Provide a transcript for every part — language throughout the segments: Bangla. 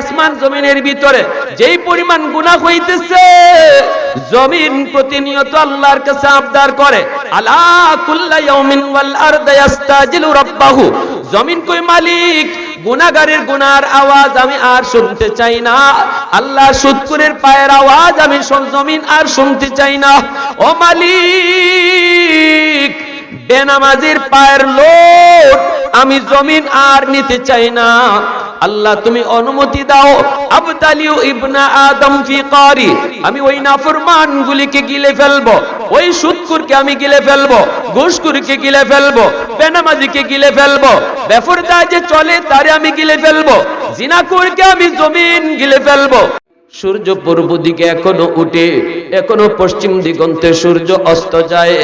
আসমান জমিনের ভিতরে, যেই পরিমাণ গুনাহ হইতেছে, জমিন প্রতিনিয়ত আল্লাহর কাছে আবদার করে। আলা কুল্লা ইয়াউমিন ওয়াল আরদা ইয়াস্তাজিলু রাব্বাহু। জমিন কই মালিক? গুনাহগারের গুনার আওয়াজ আমি আর শুনতে চাই না। আল্লাহ সুৎকুরের পায়ের আওয়াজ আমি জমিন আর শুনতে চাই না। ও মালিক, বেনামাজির পায়ের লোট আমি জমিন আর নিতে চাই না। আল্লাহ তুমি অনুমতি দাও। আবতালিউ ইবনা আদম ফি কারি। আমি ওই নাফরমান গুলিকে গিলে ফেলব। ওই সুদকুরকে আমি গিলে ফেলব। ঘুষকুরকে গিলে ফেলব। বেনামাজিকে গিলে ফেলব। বেফরদা যে চলে, তারে আমি গিলে ফেলব। জিনাকুরকে আমি জমিন গিলে ফেলব। সূর্য পূর্ব দিকে এখনও উঠে, এখনও পশ্চিম দিগন্তে সূর্য অস্ত যায়।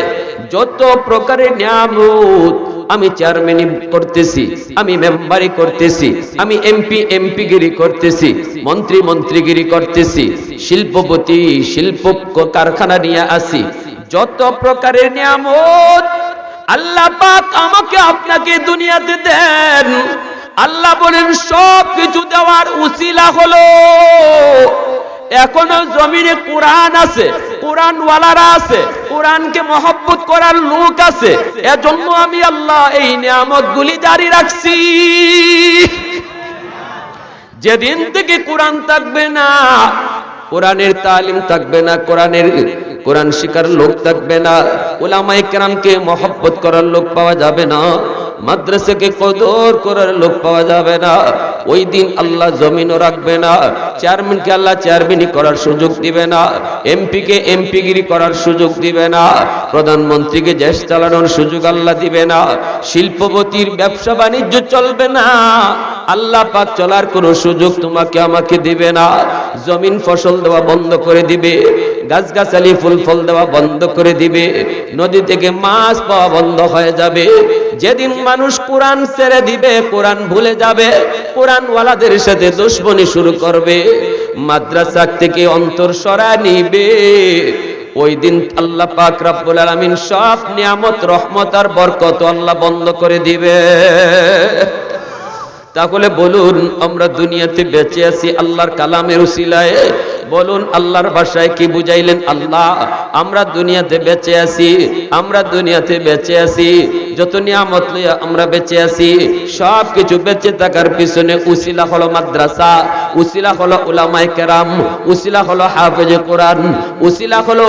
যত প্রকারের নিয়ামত আমি চেয়ারম্যানি করতেছি, আমি মেম্বারি করতেছি, আমি এমপি এমপি গিরি করতেছি, মন্ত্রী মন্ত্রীগিরি করতেছি, শিল্পপতি শিল্প কারখানা নিয়ে আসি। যত প্রকারের নিয়ামত আল্লাহ পাক আমাকে আপনাকে দুনিয়াতে দেন। আল্লাহ বলেন, সব কিছু দেওয়ার উসিলা হলো, এখনও জমিনে কোরআন আছে কোরআন ওয়ালারা আছে, কোরআনকে মহব্বত করার লোক আছে, এজন্য আমি আল্লাহ এই নিয়ামত গুলি জারি রাখছি। যেদিন থেকে কোরআন থাকবে না, কোরআনের তালিম থাকবে না, কোরআনের, কোরআন শিকার লোক থাকবে না, ওলামায়ে কেরামকে মহব্বত করার লোক পাওয়া যাবে না। মাদ্রাসাকে কদর করার লোক পাওয়া যাবে না। ওই দিন আল্লাহ জমিনও রাখবে না চেয়ারম্যানকে আল্লাহ চেয়ারম্যানই করার সুযোগ দিবে না এমপিকে এমপিগিরি করার সুযোগ দিবে না, প্রধানমন্ত্রীকে দেশ চালানোর সুযোগ আল্লাহ দিবে না, শিল্পপতির ব্যবসা বাণিজ্য চলবে না, আল্লাহ পাক চলার কোনো সুযোগ তোমাকে আমাকে দিবে না। জমিন ফসল দেওয়া বন্ধ করে দিবে, গাছগাছালি ফুল ফল দেওয়া বন্ধ করে দিবে, নদী থেকে মাছ পাওয়া বন্ধ হয়ে যাবে যেদিন মানুষ কোরআন ছেড়ে দিবে, কোরআন ভুলে যাবে কোরআন ওয়ালাদের সাথে দুশ্মনী শুরু করবে মাদ্রাসা থেকে অন্তর সরা নিবে। ওই দিন আল্লাহ পাক রাব্বুল আলামিন সব নিয়ামত, রহমত আর বরকত আল্লাহ বন্ধ করে দিবে। তাহলে বলুন, আমরা দুনিয়াতে বেঁচে আছি আল্লাহর কালামের উসিলায়। বলুন, আল্লাহর ভাষায় কি বুঝাইলেন আল্লাহ? আমরা দুনিয়াতে বেঁচে আছি, আমরা দুনিয়াতে বেঁচে আছি। যত নিয়ামত লইয়া আমরা বেঁচে আছি, সব কিছু বেঁচে থাকার পিছনে উসিলা হলো মাদ্রাসা, উসিলা হলো উলামায়ে কেরাম, উসিলা হলো হাফেজে কোরআন, উসিলা হলো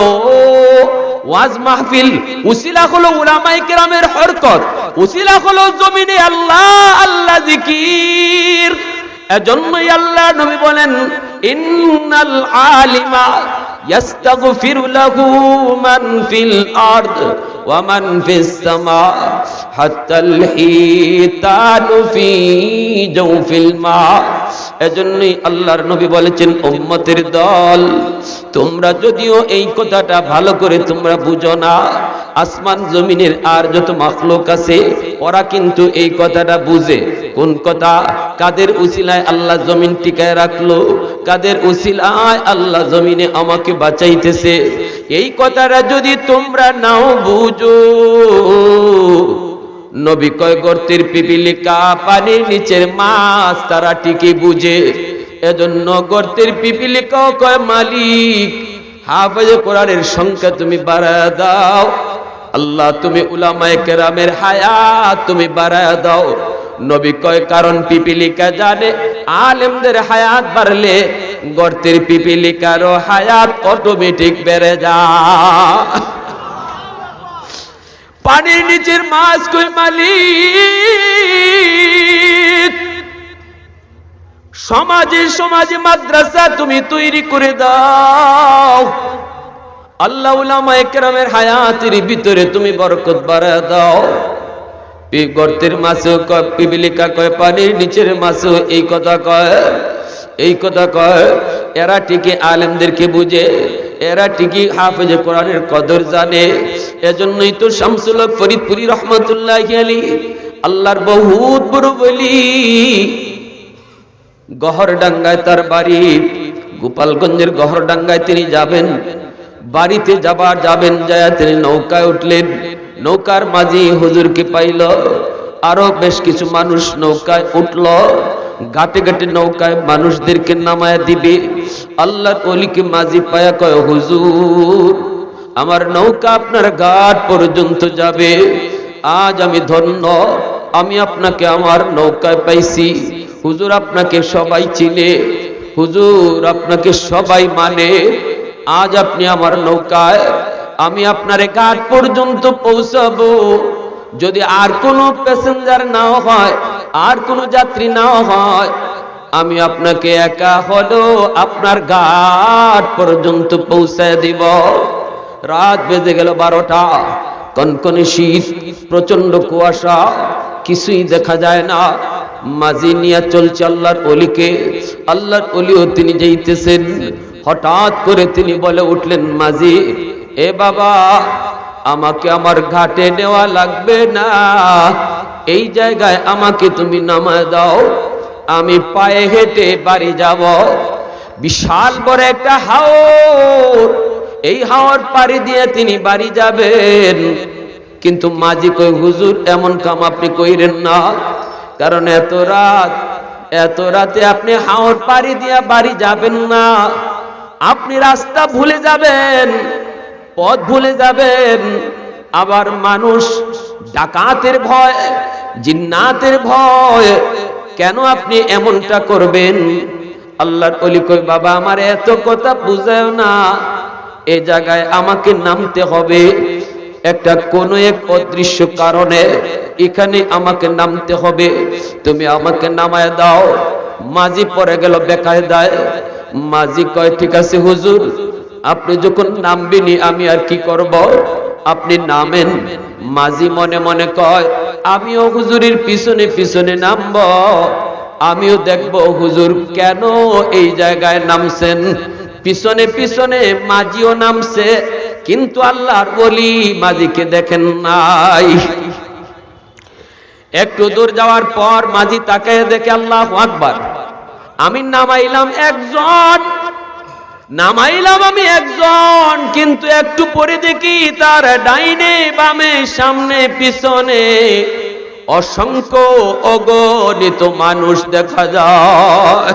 ওয়াজ মাহফিল, উসিলা হলো উলামায়ে কেরামের হরকত, উসিলা হলো জমিনে আল্লাহ আল্লাহ জিকির। এজন্যই আল্লাহ নবী বলেন, ইন্নাল আলিমা এজন্যই আল্লাহর নবী বলেছেন, উম্মতের দল, তোমরা যদিও এই কথাটা ভালো করে তোমরা বুঝো না, আসমান জমিনের আর যত মাখলুক আছে, ওরা কিন্তু এই কথাটা বুঝে। কোন কথা? কাদের উসিলায় আল্লাহ জমিন টিকায় রাখল? কাদের উসিলায় আল্লাহ জমিনে আমাকে বাঁচাইতেছে। এই কথাটা যদি তোমরা নাও বুঝো। নবী কয়, গর্তের পিপিলিকা, পানির নিচের মাছ, তারা ঠিকই বুঝে। এজন্য গর্তের পিপিলিকাও কয়, মালিক, হাফেজে কোরআনের সংখ্যা তুমি বাড়ায় দাও। আল্লাহ, তুমি উলামায়ে কেরামের হায়াত তুমি বাড়ায় দাও। নবী কয়, কারণ পিপিলিকা জানে, আলেমদের হায়াত বাড়লে গর্তের পিপিলিকারও হায়াত অটোমেটিক বেড়ে যায়। পানির নিচের মাছ কই মালিক? সমাজে সমাজে মাদ্রাসা তুমি তৈরি করে দাও। আল্লাহ উলামা একরামের হায়াতের ভিতরে তুমি বরকত বাড়ায় দাও। গর্তের কয় পিবিলিকা কয়, পানির নিচের মাছও এই কথা কয়, এই কথা কয়। এরা ঠিকই আলেমদেরকে বুঝে, এরা ঠিকই হাফেজে কোরআনের কদর জানে। এজন্যই তো শামসুল ফরিদপুরি রহমতুল্লাহ আলী আল্লাহর বহুত বড় বলি। গহরডাঙ্গায় তার বাড়ি, গোপালগঞ্জের গহরডাঙ্গায় তিনি যাবেন। বাড়িতে যাবার, যাবেন, যায় তিনি নৌকায় উঠলেন। নৌকার মাঝি হুজুরকে পাইল। আরও বেশ কিছু মানুষ নৌকায় উঠল। ঘাটে ঘাটে নৌকায় মানুষদেরকে নামায় দিবে। আল্লাহর অলিকে মাঝি পায়া কয়, হুজুর, আমার নৌকা আপনার ঘাট পর্যন্ত যাবে। আজ আমি ধন্য, আমি আপনাকে আমার নৌকায় পাইছি। হুজুর আপনাকে সবাই চিনে। হুজুর আপনাকে সবাই মানে। আজ আপনি আমার নৌকায় আমি আপনার ঘাট পর্যন্ত পৌঁছাবো। যদি আর কোনো প্যাসেঞ্জার নাও হয়, আর কোনো যাত্রী নাও হয়, আমি আপনাকে একা হলো আপনার ঘাট পর্যন্ত পৌঁছায় দিব। রাত বেজে গেল বারোটা, কনকনে শীত প্রচণ্ড কুয়াশা, কিছুই দেখা যায় না। মাঝি নিয়ে চলছে আল্লাহর অলিকে, আল্লাহর অলিও তিনি যাইতেছেন। হঠাৎ করে তিনি বলে উঠলেন, মাঝি এ বাবা, আমাকে আমার ঘাটে নেওয়া লাগবে না। এই জায়গায় আমাকে তুমি নামায় দাও, আমি পায়ে হেঁটে বাড়ি যাব। বিশাল বড় একটা হাওর, এই হাওর পাড়ি দিয়ে তিনি বাড়ি যাবেন। কিন্তু মাঝি কই, হুজুর, এমন কাম আপনি কইরেন না। কারণ এত রাত, এত রাতে আপনি হাওর পাড়ি দিয়ে বাড়ি যাবেন না। আপনি রাস্তা ভুলে যাবেন। পথ ভুলে যাবেন। আবার মানুষ ডাকাতের ভয়, জিন্নাতের ভয়। কেন আপনি এমনটা করবেন? আল্লাহর অলি কই বাবা, আমার এত কথা বুঝায় না। এ জায়গায় আমাকে নামতে হবে। একটা কোন এক অদৃশ্য কারণে এখানে আমাকে নামতে হবে। তুমি আমাকে নামায় দাও। মাঝি পরে গেল বেকায় দেয় মাঝি কয়, ঠিক আছে, হুজুর আপনি যখন নামবেনি আমি আর কি করব? আপনি নামেন। মাঝি মনে মনে কয়, আমিও হুজুরের পিছনে পিছনে নামব। আমিও দেখব হুজুর কেন এই জায়গায় নামছেন। পিছনে পিছনে মাঝিও নামছে, কিন্তু আল্লাহর বলি মাঝিকে দেখেন নাই। একটু দূর যাওয়ার পর মাঝি তাকে দেখে আল্লাহ আকবার। আমি নামাইলাম একজন নামাইলাম আমি একজন, কিন্তু একটু পরে দেখি তার ডাইনে, বামে, সামনে, পিছনে অসংখ্য অগণিত মানুষ দেখা যায়।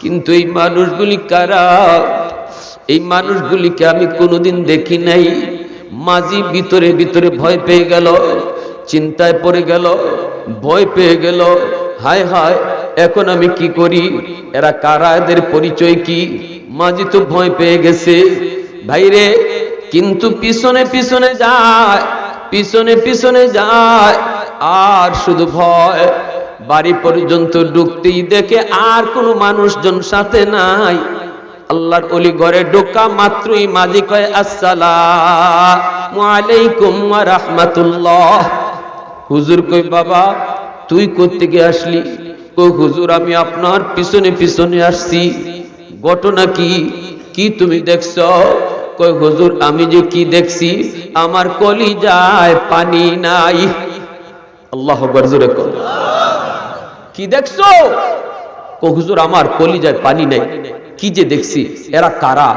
কিন্তু এই মানুষগুলি কারা? এই মানুষগুলিকে আমি কোনোদিন দেখি নাই। মাঝি ভিতরে ভিতরে ভয় পেয়ে গেল, চিন্তায় পড়ে গেল, ভয় পেয়ে গেল। হায় হায় এখন আমি কি করি? এরা কারা এদের পরিচয় কি? মাঝি তো ভয় পেয়ে গেছে। ভাইরে, কিন্তু পিছনে পিছনে যায়, পিছনে পিছনে যায়, আর শুধু ভয়। বাড়ি পর্যন্ত ঢুকতেই দেখে আর কোনো মানুষজন সাথে নাই। আল্লাহর অলি ঘরে ঢোকা মাত্রই মাঝি কয় আসসালাম আলাইকুম রাহমাতুল্লাহ। হুজুর কই বাবা, তুই কোত্থেকে আসলি? কই হুজুর, আমি আপনার পিছনে পিছনে আসছি। ঘটনা কি? কি তুমি দেখছ? কই হুজুর, আমি যে কি দেখছি? আমার কলি যায় পানি নাই। আল্লাহ জোরে কর কি দেখছ? হুজুর, আমার কলিজায় পানি নাই। কি যে দেখছি? এরা কারা?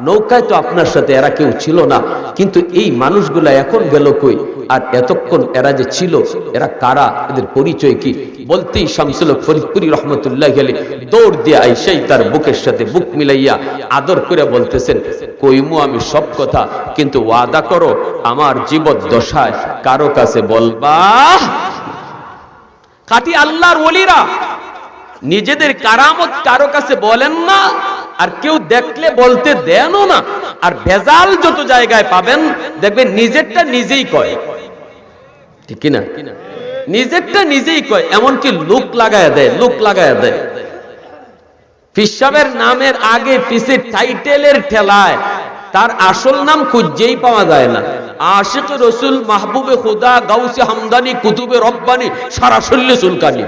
নৌকায় তো আপনার সাথে এরা কেউ ছিল না। কিন্তু এই মানুষগুলা এখন গেল কই? আর এতক্ষণ এরা যে ছিল, এরা কারা? এদের পরিচয় কি? বলতেই শামসুল ফরিদপুরি রহমতুল্লাহ গেলে দৌড় দিয়ে আইসাই তার বুকের সাথে বুক মিলাইয়া আদর করে বলতেছেন, কইমু, আমি সব কথা, কিন্তু ওয়াদা করো, আমার জীবদ্দশায় কারও কাছে বলবা? খাটি আল্লাহর ওলিরা। নিজেদের কারামত কারও কাছে বলেন না। আর কেউ দেখলে বলতে দেনও না। আর ভেজাল যত জায়গায় পাবেন, দেখবেন নিজেরটা নিজেই কয়। ঠিক কিনা? নিজেরটা নিজেই কয়, এমনকি লুক লাগায় দেয়, লুক লাগায় দেয়। ফিসাবের নামের আগে পিছে টাইটেলের ঠেলায়, তার আসল নাম খুঁজেই পাওয়া যায় না। আশিক রসুল মাহবুবে খুদা, গাউসে হামদানি, কুতুবে রব্বানি, সারা শল্য চুলকানি।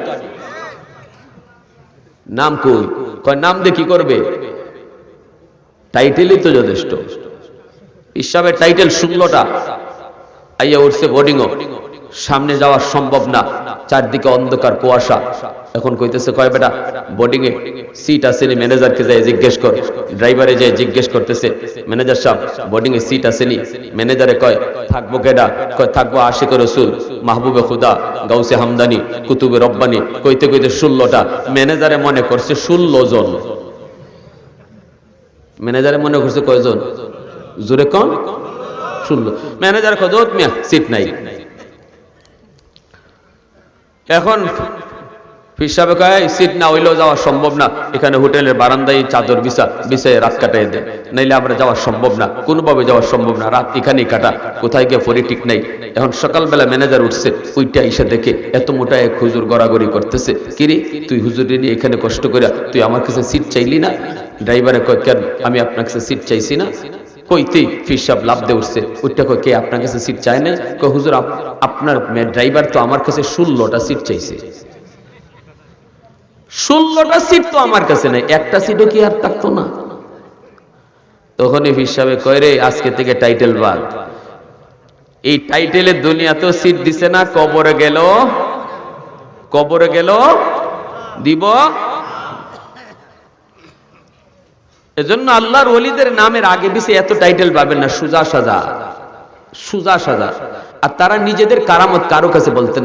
নাম কই? কয়, নাম দিয়ে কি করবে? টাইটেলই তো যথেষ্ট। ইসাবের টাইটেল ষোলোটা আইয়া উঠছে বোর্ডিং সামনে যাওয়া সম্ভব না। চারদিকে অন্ধকার, কুয়াশা। এখন কইতেছে, কয় বেটা বোর্ডিং এ সিট আছে নি ম্যানেজারকে যায় জিজ্ঞেস কর। ড্রাইভারে যায় জিজ্ঞেস করতেছে ম্যানেজার সাহেব বোর্ডিং এ সিট আছে নি? ম্যানেজারে কয়, থাকব কেডা? কয়, থাকব আশিক রসুল, মাহবুবে খুদা, গাউসে হামদানি, কুতুবে রব্বানি। কইতে কইতে ষোলোটা ম্যানেজারে মনে করছে, ষোলো জন। ম্যানেজারে মনে করছে কয়জন? জোরে কন ষোলো। ম্যানেজার কত মিয়া সিট নাই। এখন হিসাবে কয় সিট না হইলেও যাওয়া সম্ভব না। এখানে হোটেলের বারান্দায় চাদর বিছা, বিছায় রাত কাটাই দেয় নাইলে আমরা যাওয়া সম্ভব না। কোনোভাবে যাওয়া সম্ভব না। রাত এখানেই কাটা। কোথায় গিয়ে পরে ঠিক নাই? এখন সকালবেলা ম্যানেজার উঠছে ওইটা এসে দেখে, এত মোটা এক হুজুর গড়াগড়ি করতেছে। কিরে, তুই হুজুর এখানে কষ্ট করে তুই আমার কাছে সিট চাইলি না? ড্রাইভারে কয়, কেন? আমি আপনার কাছে সিট চাইছি না। কইতেই ফিসাব লাভ দিয়ে উঠছে। ওইটা কে আপনার কাছে সিট চায় না কই হুজুর আপনার ড্রাইভার তো আমার কাছে ষোলোটা সিট চাইছে। ষোলোটা সিট তো আমার কাছে নেই, একটা সিটও কি আর থাকতো না? তখনই হিসাবে কয়, রে, আজকে থেকে টাইটেল বাদ। এই টাইটেলের দুনিয়াতেও সিট দিছে না, কবরে গেল কবরে গেল, দিব এজন্য আল্লাহর ওলিদের নামের আগে পিছে এত টাইটেল পাবেন না, সুজা সাজা সুজা সাজা আর তারা নিজেদের কারামত কারও কাছে বলতেন।